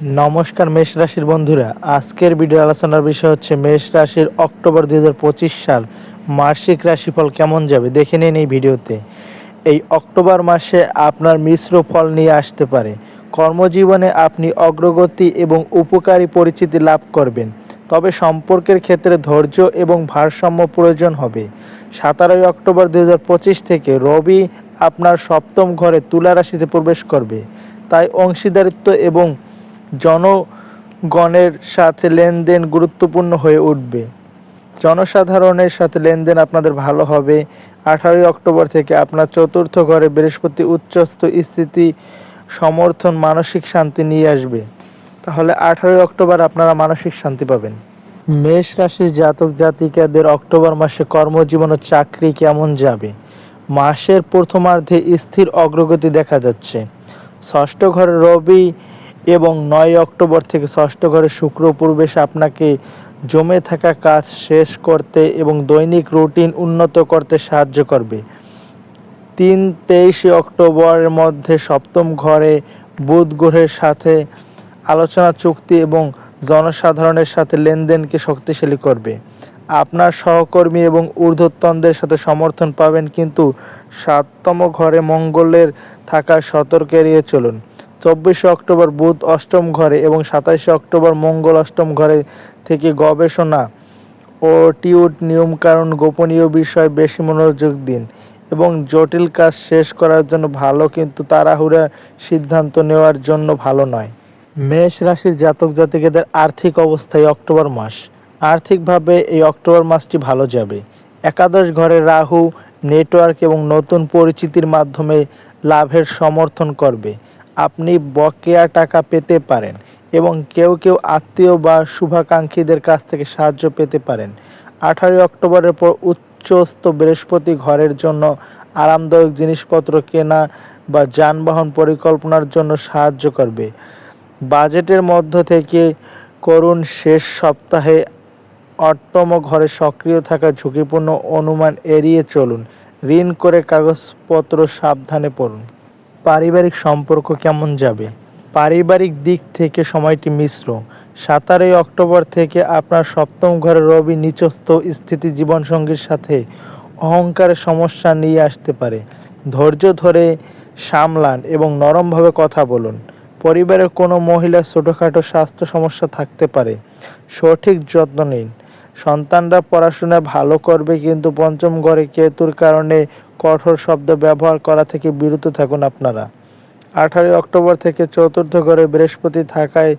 নমস্কার মেষ রাশির বন্ধুরা। আজকের ভিডিও আলোচনার বিষয় হচ্ছে মেষ রাশির অক্টোবর দুই হাজার পঁচিশ সাল মাসিক রাশিফল কেমন যাবে? দেখে নিন এই ভিডিওতে। এই অক্টোবর মাসে আপনার মিশ্র ফল নিয়ে আসতে পারে। কর্মজীবনে আপনি অগ্রগতি এবং উপকারী পরিচিতি লাভ করবেন। তবে সম্পর্কের ক্ষেত্রে ধৈর্য এবং ভারসাম্য প্রয়োজন হবে। সতেরোই অক্টোবর দুই হাজার পঁচিশ থেকে রবি আপনার সপ্তম ঘরে তুলা রাশিতে প্রবেশ করবে। তাই অংশীদারিত্ব এবং জনগণের সাথে লেনদেন গুরুত্বপূর্ণ হয়ে উঠবে। জনসাধারণের সাথে লেনদেন আপনাদের ভালো হবে। আঠারোই অক্টোবর থেকে আপনার চতুর্থ ঘরে বৃহস্পতি উচ্চস্থ স্থিতি, সমর্থন, মানসিক শান্তি নিয়ে আসবে। তাহলে আঠারোই অক্টোবর আপনারা মানসিক শান্তি পাবেন। মেষ রাশির জাতক জাতিকাদের অক্টোবর মাসে কর্মজীবন ও চাকরি কেমন যাবে? মাসের প্রথমার্ধে স্থির অগ্রগতি দেখা যাচ্ছে। ষষ্ঠ ঘরে রবি এবং নয় অক্টোবর থেকে ষষ্ঠ ঘরে শুক্র প্রবেশ আপনাকে জমে থাকা কাজ শেষ করতে এবং দৈনিক রুটিন উন্নত করতে সাহায্য করবে। তিন তেইশে অক্টোবরের মধ্যে সপ্তম ঘরে বুধ গ্রহের সাথে আলোচনা চুক্তি এবং জনসাধারণের সাথে লেনদেনকে শক্তিশালী করবে। আপনার সহকর্মী এবং ঊর্ধ্বতনদের সাথে সমর্থন পাবেন, কিন্তু সাততম ঘরে মঙ্গলের থাকা সতর্ক এড়িয়ে চলুন। চব্বিশে অক্টোবর বুধ অষ্টম ঘরে এবং সাতাশে অক্টোবর মঙ্গল অষ্টম ঘরে থেকে গবেষণা ও টিউট নিয়মকানুন গোপনীয় বিষয়ে বেশি মনোযোগ দিন এবং জটিল কাজ শেষ করার জন্য ভালো কিন্তু তাড়াহুড়া সিদ্ধান্ত নেওয়ার জন্য ভালো নয়। মেষ রাশির জাতক জাতিকেদের আর্থিক অবস্থায় অক্টোবর মাস। আর্থিকভাবে এই অক্টোবর মাসটি ভালো যাবে। একাদশ ঘরে রাহু, নেটওয়ার্ক এবং নতুন পরিচিতির মাধ্যমে লাভের সমর্থন করবে। আপনি বকেয়া টাকা পেতে পারেন এবং কেউ কেউ আত্মীয় বা শুভাকাঙ্ক্ষীদের কাছ থেকে সাহায্য পেতে পারেন। আঠারোই অক্টোবরের পর উচ্চস্থ বৃহস্পতি ঘরের জন্য আরামদায়ক জিনিসপত্র কেনা বা যানবাহন পরিকল্পনার জন্য সাহায্য করবে। বাজেটের মধ্য থেকে করুন শেষ সপ্তাহে অর্থম ঘরে সক্রিয় থাকা ঝুঁকিপূর্ণ অনুমান এড়িয়ে চলুন। ঋণ করে কাগজপত্র সাবধানে পড়ুন। পারিবারিক সম্পর্ক কেমন যাবে? পারিবারিক দিক থেকে সময়টি মিশ্র। সাতারোই অক্টোবর থেকে আপনার সপ্তম ঘরে রবি নিচস্থ স্থিতি জীবনসঙ্গীর সাথে অহংকারের সমস্যা নিয়ে আসতে পারে। ধৈর্য ধরে সামলান এবং নরমভাবে কথা বলুন। পরিবারের কোনো মহিলার ছোটোখাটো স্বাস্থ্য সমস্যা থাকতে পারে। সঠিক যত্ন নিন। সন্তানরা পড়াশোনা ভালো করবে, কিন্তু পঞ্চম ঘরে কেতুর কারণে কঠোর শব্দ ব্যবহার করা থেকে বিরত থাকুন আপনারা। আঠারোই অক্টোবর থেকে চতুর্থ ঘরে বৃহস্পতি থাকায়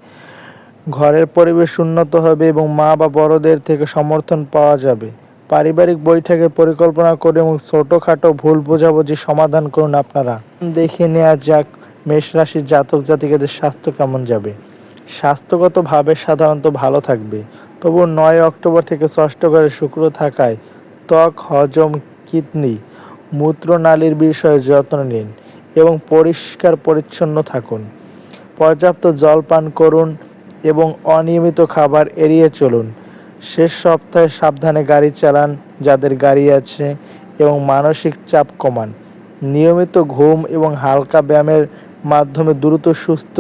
ঘরের পরিবেশ উন্নত হবে এবং মা বা বড়দের থেকে সমর্থন পাওয়া যাবে। পারিবারিক বৈঠকে পরিকল্পনা করে এবং ছোটোখাটো ভুল বোঝাবুঝি সমাধান করুন আপনারা। দেখে নেওয়া যাক মেষ রাশির জাতক জাতিকাদের স্বাস্থ্য কেমন যাবে। স্বাস্থ্যগতভাবে সাধারণত ভালো থাকবে। তবু নয় অক্টোবর থেকে ষষ্ঠ ঘরে শুক্র থাকায় ত্বক, হজম, কিডনি, মূত্রনালীর বিষয়ে যত্ন নিন এবং পরিষ্কার পরিচ্ছন্ন থাকুন। পর্যাপ্ত জল পান করুন এবং অনিয়মিত খাবার এড়িয়ে চলুন। শেষ সপ্তাহে সাবধানে গাড়ি চালান, যাদের গাড়ি আছে, এবং মানসিক চাপ কমান। নিয়মিত ঘুম এবং হালকা ব্যায়ামের মাধ্যমে দ্রুত সুস্থ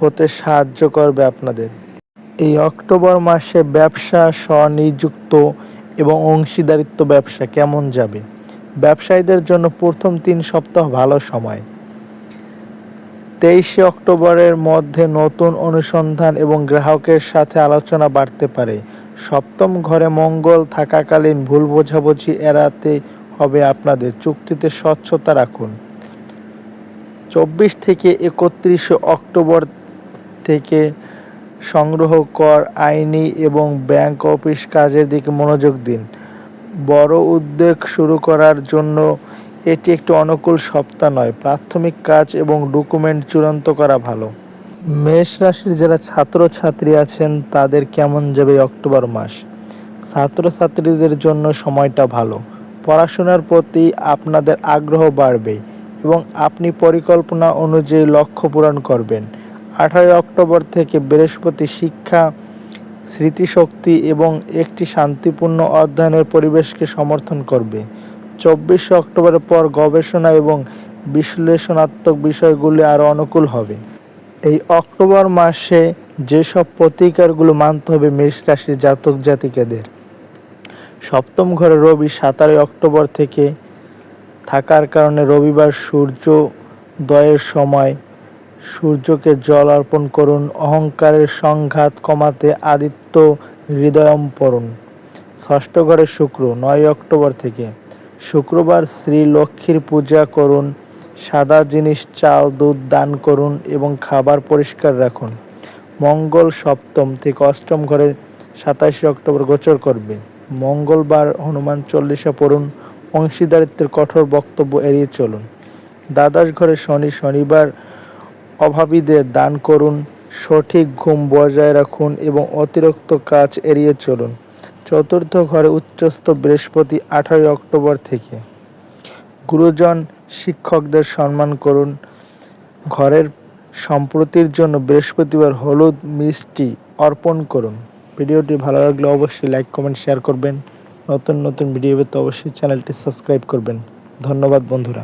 হতে সাহায্য করবে আপনাদের। এই অক্টোবর মাসে ব্যবসা স্বনিযুক্ত এবং অংশীদারিত্ব ব্যবসা কেমন যাবে? ব্যবসায়ীদের জন্য প্রথম তিন সপ্তাহ ভালো সময়। তেইশে অক্টোবরের মধ্যে নতুন অনুসন্ধান এবং গ্রাহকের সাথে আলোচনা বাড়তে পারে। সপ্তম ঘরে মঙ্গল থাকাকালীন ভুল বোঝাবুঝি এড়াতে হবে আপনাদের। চুক্তিতে স্বচ্ছতা রাখুন। চব্বিশ থেকে একত্রিশে অক্টোবর থেকে সংগ্রহ কর, আইনি এবং ব্যাংক অফিস কাজের দিকে মনোযোগ দিন। বড় উদ্যোগ শুরু করার জন্য এটি একটি অনুকূল সপ্তাহ নয়, প্রাথমিক কাজ এবং ডকুমেন্ট চূড়ান্ত করা ভালো। মেষ রাশির যারা ছাত্রছাত্রী আছেন, তাদের কেমন যাবে অক্টোবর মাস? ছাত্রছাত্রীদের জন্য সময়টা ভালো। পড়াশোনার প্রতি আপনাদের আগ্রহ বাড়বে এবং আপনি পরিকল্পনা অনুযায়ী লক্ষ্য পূরণ করবেন। আঠারোই অক্টোবর থেকে বৃহস্পতি শিক্ষা, স্মৃতিশক্তি এবং একটি শান্তিপূর্ণ অধ্যয়নের পরিবেশকে সমর্থন করবে। চব্বিশে অক্টোবরের পর গবেষণা এবং বিশ্লেষণাত্মক বিষয়গুলি আরও অনুকূল হবে। এই অক্টোবর মাসে যেসব প্রতিকারগুলো মানতে হবে মেষ রাশির জাতক জাতিকাদের, সপ্তম ঘরে রবি সাতারোই অক্টোবর থেকে থাকার কারণে রবিবার সূর্য দয়ের সময় সূর্যকে জল অর্পণ করুন, অহংকারের সংঘাত কমাতে আদিত্য হৃদয়ম পড়ুন। ষষ্ঠ ঘরে শুক্র, নয় অক্টোবর থেকে। শুক্রবার শ্রী লক্ষ্মীর পূজা করুন, সাদা জিনিস, চাল, দুধ দান করুন এবং খাবার পরিষ্কার রাখুন। মঙ্গল সপ্তম থেকে অষ্টম ঘরে সাতাশে অক্টোবর গোচর করবে। মঙ্গলবার হনুমান চল্লিশা পড়ুন, অংশীদারিত্বের কঠোর বক্তব্য এড়িয়ে চলুন। দ্বাদশ ঘরে শনি, শনিবার অভাবীদের দান করুন, সঠিক ঘুম বজায় রাখুন এবং অতিরিক্ত কাজ এড়িয়ে চলুন। চতুর্থ ঘরে উচ্চস্থ বৃহস্পতি আঠারোই অক্টোবর থেকে। গুরুজন, শিক্ষকদের সম্মান করুন। ঘরের সম্প্রতির জন্য বৃহস্পতিবার হলুদ মিষ্টি অর্পণ করুন। ভিডিওটি ভালো লাগলে অবশ্যই লাইক, কমেন্ট, শেয়ার করবেন। নতুন নতুন ভিডিও পেতে অবশ্যই চ্যানেলটি সাবস্ক্রাইব করবেন। ধন্যবাদ বন্ধুরা।